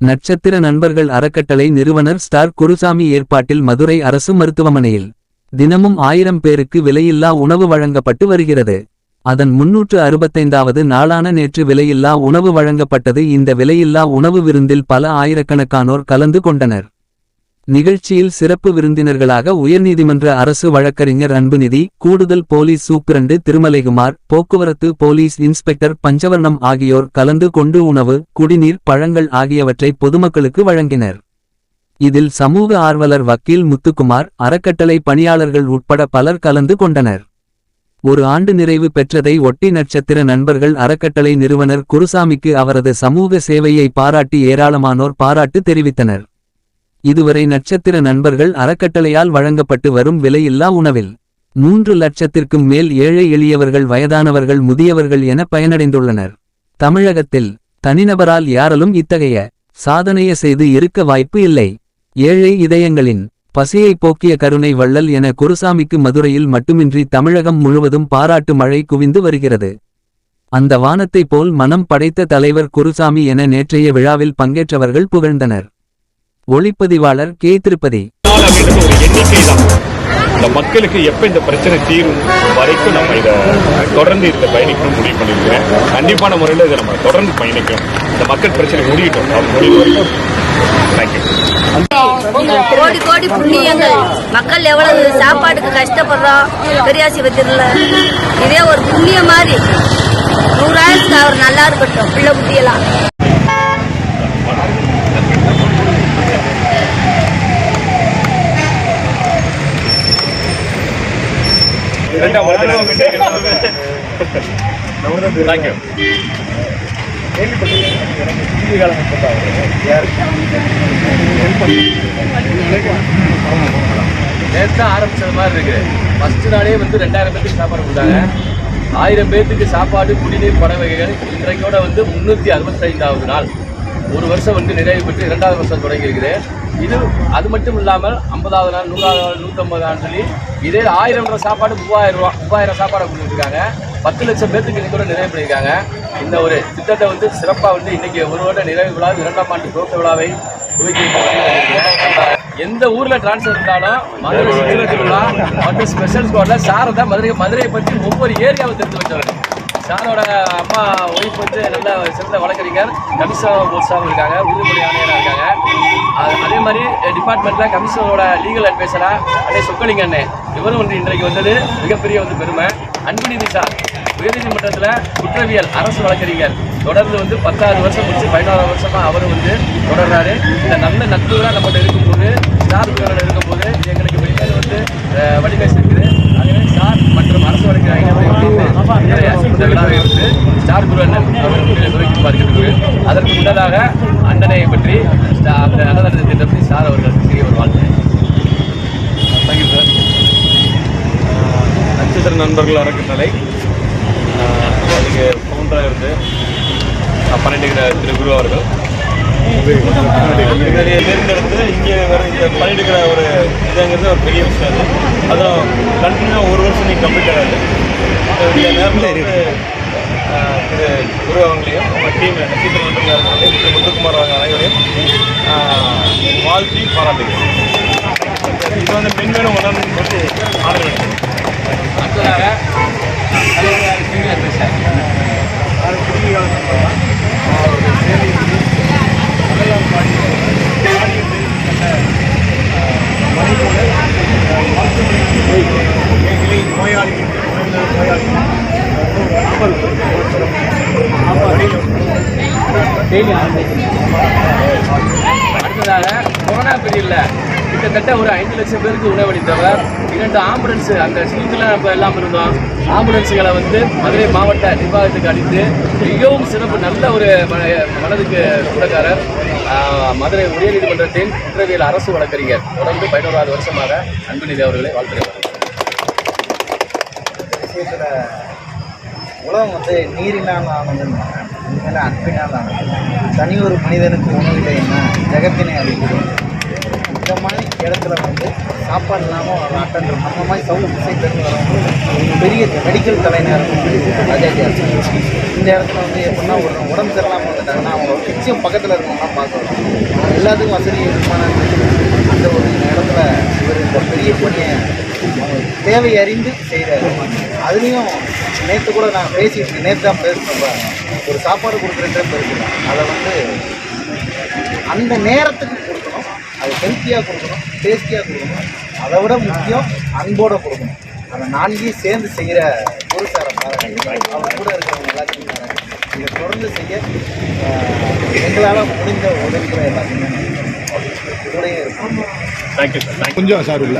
நட்சத்திர நண்பர்கள் அறக்கட்டளை நிறுவனர் ஸ்டார் குருசாமி ஏற்பாட்டில் மதுரை அரசு மருத்துவமனையில். தினமும் ஆயிரம் பேருக்கு விலையில்லா உணவு வழங்கப்பட்டு வருகிறது. அதன் முன்னூற்று அறுபத்தைந்தாவது நாளான நேற்று விலையில்லா உணவு வழங்கப்பட்டது. இந்த விலையில்லா உணவு விருந்தில் பல ஆயிரக்கணக்கானோர் கலந்து கொண்டனர். நிகழ்ச்சியில் சிறப்பு விருந்தினர்களாக உயர்நீதிமன்ற அரசு வழக்கறிஞர் அன்புநிதி கூடுதல் போலீஸ் சூப்பிரண்டு திருமலைகுமார் போக்குவரத்து போலீஸ் இன்ஸ்பெக்டர் பஞ்சவர்ணம் ஆகியோர் கலந்து கொண்டு உணவு குடிநீர் பழங்கள் ஆகியவற்றை பொதுமக்களுக்கு வழங்கினர். இதில் சமூக ஆர்வலர் வக்கீல் முத்துக்குமார் அறக்கட்டளை பணியாளர்கள் உட்பட பலர் கலந்து கொண்டனர். ஒரு ஆண்டு நிறைவு பெற்றதை ஒட்டி நட்சத்திர நண்பர்கள் அறக்கட்டளை நிறுவனர் குருசாமிக்கு அவரது சமூக சேவையை பாராட்டி ஏராளமானோர் பாராட்டு தெரிவித்தனர். இதுவரை நட்சத்திர நண்பர்கள் அறக்கட்டளையால் வழங்கப்பட்டு வரும் விலையில்லா உணவில் மூன்று லட்சத்திற்கும் மேல் ஏழை எளியவர்கள் வயதானவர்கள் முதியவர்கள் என பயனடைந்துள்ளனர். தமிழகத்தில் தனிநபரால் யாராலும் இத்தகைய சாதனைய செய்து இருக்க வாய்ப்பு இல்லை. ஏழை இதயங்களின் பசியை போக்கிய கருணை வள்ளல் என குருசாமிக்கு மதுரையில் மட்டுமின்றி தமிழகம் முழுவதும் பாராட்டு மழை குவிந்து வருகிறது. அந்த வானத்தைப் போல் மனம் படைத்த தலைவர் குருசாமி என நேற்றைய விழாவில் பங்கேற்றவர்கள் புகழ்ந்தனர். ஒளிப்பதிவாளர் கே. திருப்பதி. இந்த மக்களுக்கு எப்ப இந்த பிரச்சனை தீரும் வரைக்கும் நம்ம இதை தொடர்ந்து இதில் பயணிக்கணும் முடிவு பண்ணியிருக்கிறேன். கண்டிப்பான முறையில் இதை நம்ம தொடர்ந்து பயணிக்கணும் இந்த மக்கள் பிரச்சனை முடியட்டும். அது முடிவு வரைக்கும். கோடி கோடி புண்ணியங்கள். மக்கள் எவ்வளவு சாப்பாட்டுக்கு கஷ்டப்படுறோம். பெரியாசிபத்திரியில் இதே ஒரு புண்ணியம் மாதிரி. நூறாயிரத்துக்கு அவர் நல்லா இருக்கட்டும். பிள்ளை குட்டியெல்லாம். நேற்று ஆரம்பிச்சது மாதிரி இருக்கு. ஃபர்ஸ்ட் நாளே வந்து ரெண்டாயிரம் பேருக்கு சாப்பாடு கொடுத்தாங்க. ஆயிரம் பேர்த்துக்கு சாப்பாடு குடிநீர் பண வகைகள் இன்றைக்கோட வந்து முன்னூற்றி அறுபத்தைந்தாவது நாள். ஒரு வருஷம் வந்து நிறைவு பெற்று இரண்டாவது வருஷம் தொடங்கி இது அது மட்டும் இல்லாமல் ஐம்பதாவது நாள் நூறாவது நாள் நூற்றம்பது நாள் சொல்லி இதே ஆயிரம் ரூபா சாப்பாடு மூவாயிரம் ரூபா மூவாயிரம் சாப்பாடை கொடுத்துருக்காங்க. பத்து லட்சம் பேர்த்துக்கு இன்னைக்கு கூட நிறைவு பண்ணியிருக்காங்க. இந்த ஒரு திட்டத்தை வந்து சிறப்பாக வந்து இன்னைக்கு ஒரு வருட நிறைவு விழா இரண்டாம் ஆண்டு துவக்க விழாவை எந்த ஊரில் டிரான்ஸ்ஃபர் இருந்தாலும் மதுரை சுற்றுலா மற்றும் ஸ்பெஷல் ஸ்குவாடில் சாரை தான் மதுரை மதுரையை பற்றி ஒவ்வொரு ஏரியாவை தெரிஞ்சு வச்சவர்கள் சாரோட அம்மா ஒய்ஃப் வந்து நல்ல சிறந்த வழக்கறிஞர். கமிஷனர் போஸ்டாகவும் இருக்காங்க உறுதிமொழி ஆணையராக இருக்காங்க. அது- அதே மாதிரி டிபார்ட்மெண்ட்டில் கமிஷனரோட லீகல் அட்வைசராக அண்ணே சொக்கலிங்க அண்ணே. இவரும் வந்து இன்றைக்கு வந்தது மிகப்பெரிய வந்து பெருமை. அன்புநிதி சார் உயர்நீதிமன்றத்தில் குற்றவியல் அரசு வழக்கறிஞர். தொடர்ந்து வந்து பத்தாவது வருஷம் முடிச்சு பதினாறு வருஷமாக அவரும் வந்து தொடர்றாரு. இந்த நல்ல நட்புகளாக நம்மகிட்ட இருக்கும்போது சார் குழுவோட இருக்கும்போது எங்களுக்கு வெளியே வந்து அஹ், வழிவகை இருக்குது ஆகவே சார் மற்றும் அரசு வழக்கறிஞர் இந்த விழாவை வந்து ஸ்டார் குரு அண்ணன் அவர்கள் துவக்கி பார்க்கிறது அதற்கு முன்னதாக பற்றி அந்த அன்னதான பற்றி சார் அவர்கள் சிறிய ஒரு வாழ்த்து. தேங்க்யூ சார் நட்சத்திர நண்பர்கள் அறக்கட்டளை அதுக்கு ஃபவுண்டராக இருந்து பன்னெண்டு பண்ணிட்டு இருக்கிற திரு குரு அவர்கள். தேர்ந்தெடுத்து இங்கே வர இங்கே பண்ணிட்டு இருக்கிற ஒரு இதுங்கிறது ஒரு பெரிய விஷயம் அது. அதுவும் கண்டினியூவாக ஒரு வருஷம் நீங்கள் கம்ப்ளீட் ஆகாது. இந்த நேரத்தில் வந்து குரு அவங்களையும் நம்ம டீம் நட்சத்திர நண்பர்கள் அறக்கட்டளை திரு முத்துக்குமார் அவங்க அனைவரையும் வாழ்த்தி பாராட்டுகிறேன் இது வந்து பெண்களும் உணர்ந்து சொல்லி ஆதரவு வேண்டும். அடுத்ததாக தலைவர் சிங்கிள் அடுத்ததாக கொரோனா பீரியடில் கிட்டத்தட்ட ஒரு ஐந்து லட்சம் பேருக்கு உணவளித்தவர். இரண்டு ஆம்புலன்ஸ் அந்த ஸ்கூலில் நம்ம எல்லாம் இருந்தோம். ஆம்புலன்ஸுகளை வந்து மதுரை மாவட்ட நிர்வாகத்துக்கு அளித்து மிகவும் சிறப்பு நல்ல ஒரு மனதுக்கு சொந்தக்காரர் மதுரை உயர்நீதிமன்றத்தின் குற்றவியல் அரசு வழக்கறிஞர். தொடர்ந்து பதினோராவது வருஷமாக அன்புநிதி அவர்களை வாழ்த்துகிறேன். உலகம் வந்து நீரினால் ஆனதுன்னு உண்மையில அன்பினால் ஆனது. தனி ஒரு மனிதனுக்கு உணவில்லை என்ன ஜெகத்தினை அளிக்கிறோம் இந்த மாதிரி இடத்துல வந்து சாப்பாடு இல்லாமல் அட்டன் நம்ம மாதிரி சவுண்ட் விஷயத்துலேருந்து வரவங்களும் பெரிய மெடிக்கல் தலைநகர் ராஜாஜி இந்த இடத்துல வந்து எப்படின்னா ஒரு உடம்பு சரியில்லாமல் வந்துட்டாங்கன்னா அவங்க நிச்சயம் பக்கத்தில் இருக்கவங்கலாம் பார்க்கணும். எல்லாத்துக்கும் வசதி விமான அந்த ஒரு இடத்துல இவர் இந்த பெரிய பணியை தேவை அறிந்து செய்கிறாரு அதுலேயும் நேற்று கூட நான் பேசிட்டு நேற்று தான் பேசுகிறேன் ஒரு சாப்பாடு கொடுக்குறேன் பேசுகிறேன் அதை வந்து அந்த நேரத்துக்கு அது ஹெல்த்தியாக கொடுக்கணும் டேஸ்டியாக கொடுக்கணும். அதை விட முக்கியம் அன்போடு கொடுக்கணும். அந்த நான்கையும் சேர்ந்து செய்கிற குருசார பாருங்க அவர் கூட இருக்கிறவங்க எல்லாத்தையும் பாருங்க. இதை தொடர்ந்து செய்ய எங்களால் முடிஞ்ச உதவிகளை எல்லாத்தையுமே கூடயே இருக்கும் தேங்க்யூ சார் கொஞ்சம் சார் உள்ள.